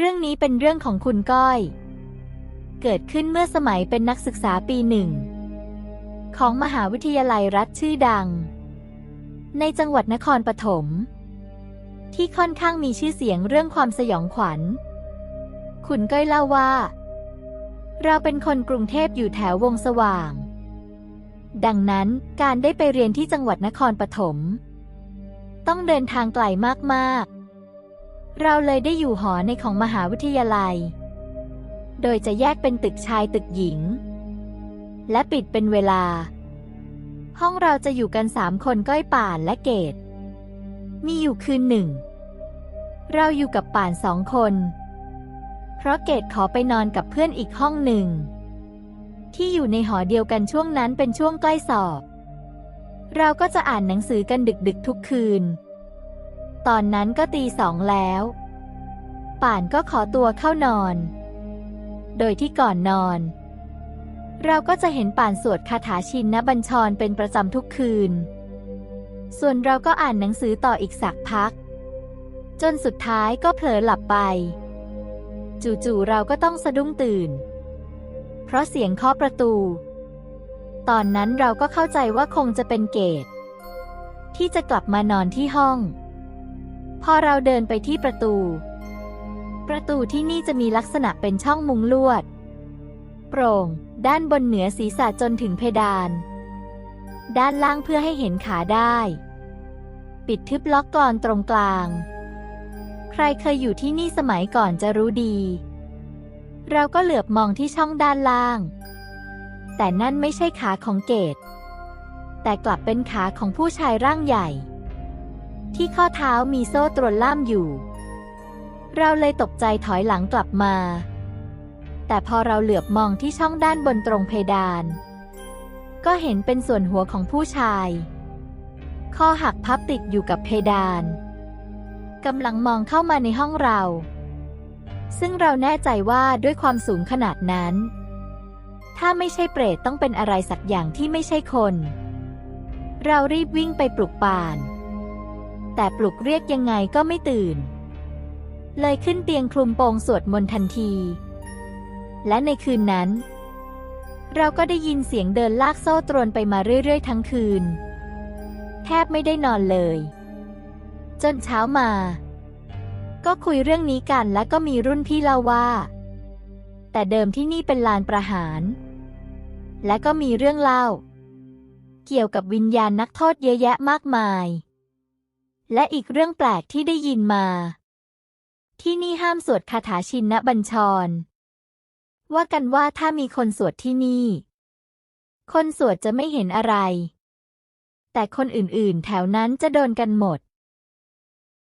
เรื่องนี้เป็นเรื่องของคุณก้อย เกิดขึ้นเมื่อสมัยเป็นนักศึกษาปีหนึ่ง ของมหาวิทยาลัยรัฐชื่อดัง ในจังหวัดนครปฐมที่ค่อนข้างมีชื่อเสียงเรื่องความสยองขวัญ คุณก้อยเล่าว่า เราเป็นคนกรุงเทพอยู่แถววงสว่าง ดังนั้นการได้ไปเรียนที่จังหวัดนครปฐมต้องเดินทางไกลมากๆ เราเลยได้อยู่หอในของมหาวิทยาลัย โดยจะแยกเป็นตึกชายตึกหญิง และปิดเป็นเวลา ห้องเราจะอยู่กันสามคนก้อยป่านและเกดมีอยู่คืนหนึ่ง เราอยู่กับป่านสองคน เพราะเกดขอไปนอนกับเพื่อนอีกห้องหนึ่ง ที่อยู่ในหอเดียวกันช่วงนั้นเป็นช่วงใกล้สอบ เราก็จะอ่านหนังสือกันดึกๆทุกคืน ตอนนั้นก็ตีสองแล้ว ป่านก็ขอตัวเข้านอน โดยที่ก่อนนอน เราก็จะเห็นป่านสวดคาถาชินนบัญชรเป็นประจำทุกคืน ส่วนเราก็อ่านหนังสือต่ออีกสักพัก จนสุดท้ายก็เผลอหลับไป จู่ๆเราก็ต้องสะดุ้งตื่น เพราะเสียงเคาะประตู ตอนนั้นเราก็เข้าใจว่าคงจะเป็นเกตที่จะกลับมานอนที่ห้อง พอเราเดินไปที่ประตู ประตูที่นี่จะมีลักษณะเป็นช่องมุงลวด โปร่ง ด้านบนเหนือศีรษะจนถึงเพดาน ด้านล่างเพื่อให้เห็นขาได้ ปิดทึบล็อกกรอนตรงกลาง ใครเคยอยู่ที่นี่สมัยก่อนจะรู้ดี เราก็เหลือบมองที่ช่องด้านล่าง แต่นั่นไม่ใช่ขาของเกตแต่กลับเป็นขาของผู้ชายร่างใหญ่ ที่ข้อเท้ามีโซ่ตรวนล่ามอยู่ เราเลยตกใจถอยหลังกลับมา แต่พอเราเหลือบมองที่ช่องด้านบนตรงเพดาน ก็เห็นเป็นส่วนหัวของผู้ชาย ข้อหักพับติดอยู่กับเพดานกำลังมองเข้ามาในห้องเรา ซึ่งเราแน่ใจว่าด้วยความสูงขนาดนั้น ถ้าไม่ใช่เปรตต้องเป็นอะไรสักอย่างที่ไม่ใช่คน เรารีบวิ่งไปปลุกป่าน แต่ปลุกเรียกยังไงก็ไม่ตื่น เลยขึ้นเตียงคลุมโปงสวดมนต์ทันที และในคืนนั้น เราก็ได้ยินเสียงเดินลากโซ่ตรวนไปมาเรื่อยๆ ทั้งคืน แทบไม่ได้นอนเลย จนเช้ามา ก็คุยเรื่องนี้กันและก็มีรุ่นพี่เล่าว่า แต่เดิมที่นี่เป็นลานประหาร และก็มีเรื่องเล่า เกี่ยวกับวิญญาณนักโทษเยอะแยะมากมาย และอีกเรื่องแปลกที่ได้ยินมา ที่นี่ห้ามสวดคาถาชินนบัญชร ว่ากันว่าถ้ามีคนสวดที่นี่ คนสวดจะไม่เห็นอะไร แต่คนอื่นๆ แถวนั้นจะโดนกันหมด